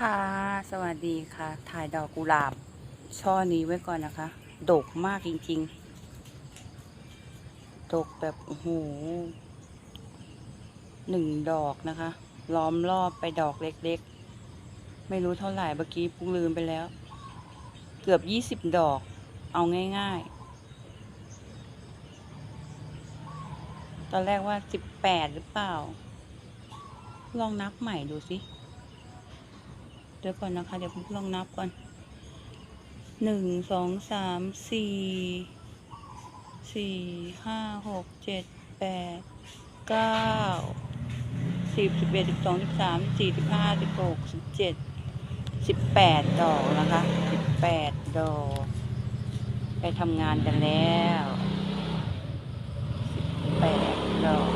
ค่ะ สวัสดีค่ะ ถ่ายดอกกุหลาบ ช่อนี้ไว้ก่อนนะคะ ดกมากจริงๆ ดกแบบโอ้โหหนึ่งดอกนะคะ ล้อมรอบไปดอกเล็กๆ ไม่รู้เท่าไหร่เมื่อกี้ปุ้งลืมไปแล้ว เกือบยี่สิบดอก เอาง่ายๆ ตอนแรกว่าสิบแปดหรือเปล่า ลองนับใหม่ดูสิ เดี๋ยวก่อนนะคะ เดี๋ยวผมลองนับก่อนหนึ่งสองสามสี่สี่ห้าหกเจ็ดแปดเก้าสิบสิบเอ็ดสิบสองสิบสามสิบสี่สิบห้าสิบหกสิบเจ็ดสิบแปดดอกนะคะสิบแปดดอก ไปทำงานกันแล้วสิบแปดดอก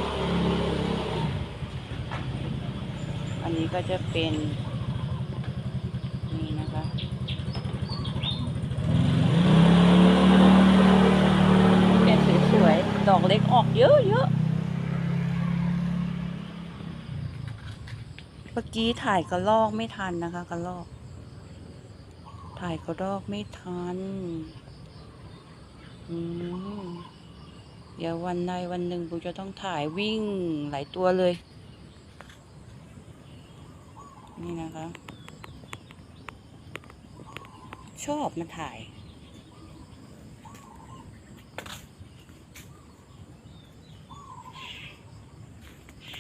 อันนี้ก็จะเป็นนะคะเป็นสวยๆ ดอกเล็กออกเยอะเยอะ เมื่อกี้ถ่ายกระลอกไม่ทันนะคะกระลอก ถ่ายกระลอกไม่ทัน อืมเดี๋ยววันใดวันหนึ่งผมจะต้องถ่ายวิ่งหลายตัวเลย นี่นะคะ ชอบมาถ่าย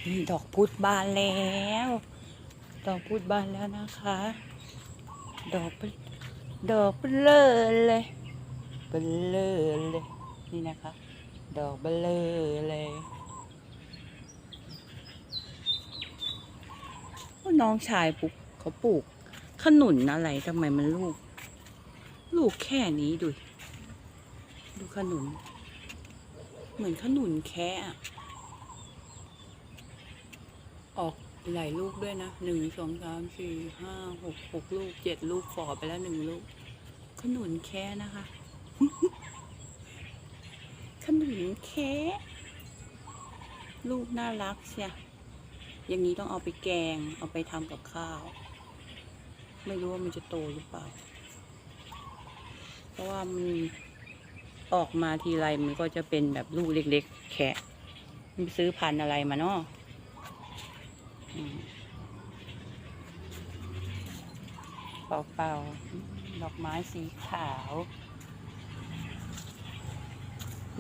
นี่ดอกพุธบานแล้ว ดอกพุธบานแล้วนะคะ ดอกเบลดอกเบลอเลยเบลอเลยนี่นะคะ ดอกเบลอเลยน้องชายปลูกเขาปลูกขนุนอะไรทำไมมันลูก ลูกแค่นี้ดูดูขนุน เหมือนขนุนแค่ออก หลายลูกด้วยนะหนึ่งสองสามสี่ห้าหกหกลูกเจ็ดลูกฝ่อไปแล้วหนึ่งลูก ขนุนแค่นะคะ ขนุนแค่ลูกน่ารักเชียอย่างนี้ต้องเอาไปแกง เอาไปทำกับข้าว ไม่รู้ว่ามันจะโตหรือเปล่า เพราะว่ามันออกมาทีไรมันก็จะเป็นแบบลูกเล็ก ๆแคะมันซื้อพันธุ์อะไรมาเนาะ เปล่าๆ ดอกไม้สีขาว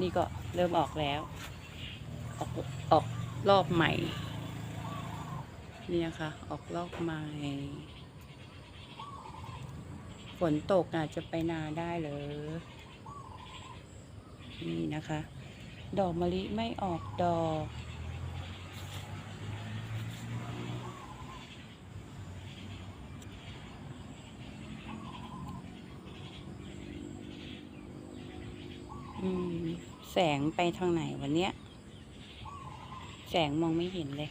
นี่ก็เริ่มออกแล้ว ออกออกรอบใหม่ นี่นะคะ ออกรอบใหม่ ฝนตกอาจจะไปนาได้เลยนี่นะคะ ดอกมะลิไม่ออกดอก อืม แสงไปทางไหนวันเนี้ย แสงมองไม่เห็นเลย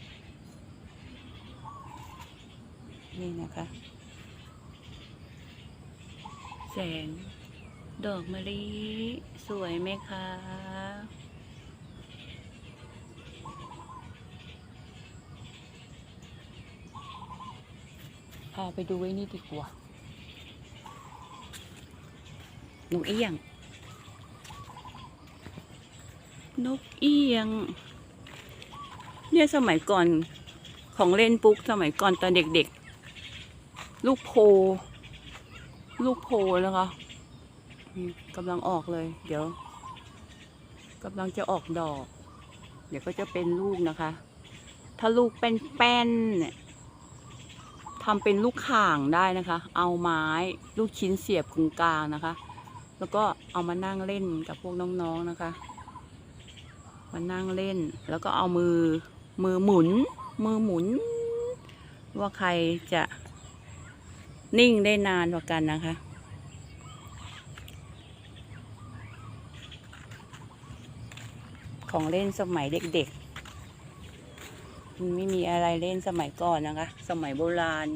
นี่นะคะ แสง ดอกมะลิสวยไหมคะพาไปดูไว้นี่ดีกว่านกเอี้ยง นกเอี้ยง เนี่ยสมัยก่อนของเล่นปุ๊กสมัยก่อนตอนเด็กๆ ลูกโพ ลูกโพนะคะกำลังออกเลย เดี๋ยวกำลังจะออกดอก เดี๋ยวก็จะเป็นลูกนะคะ ถ้าลูกเป็นแป้นเนี่ยทำเป็นลูกข่างได้นะคะ เอาไม้ลูกชิ้นเสียบกึ่งกลางนะคะ แล้วก็เอามานั่งเล่นกับพวกน้องๆนะคะ มานั่งเล่น แล้วก็เอามือมือหมุน มือหมุน ว่าใครจะนิ่งได้นานกว่ากันนะคะ ของเล่นสมัยเด็กๆมันไม่มีอะไรเล่นสมัยก่อนนะคะ สมัยโบราณ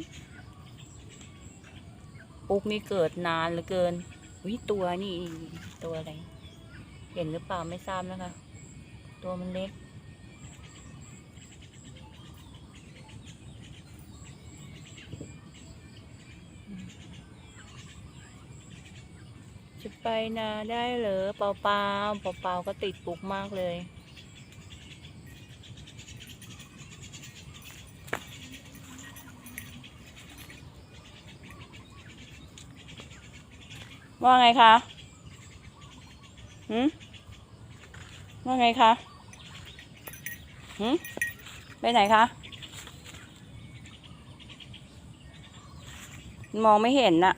ปุ๊กนี่เกิดนานเหลือเกินวิตัวนี่ตัวอะไร เห็นหรือเปล่าไม่ทราบนะคะ ตัวมันเล็ก จะไปนาได้เหรอเปล่าเปล่าเปล่าเปล่าก็ติดปุกมากเลยว่าไงคะหืม ว่าไงคะหืมไปไหนคะ มองไม่เห็นน่ะ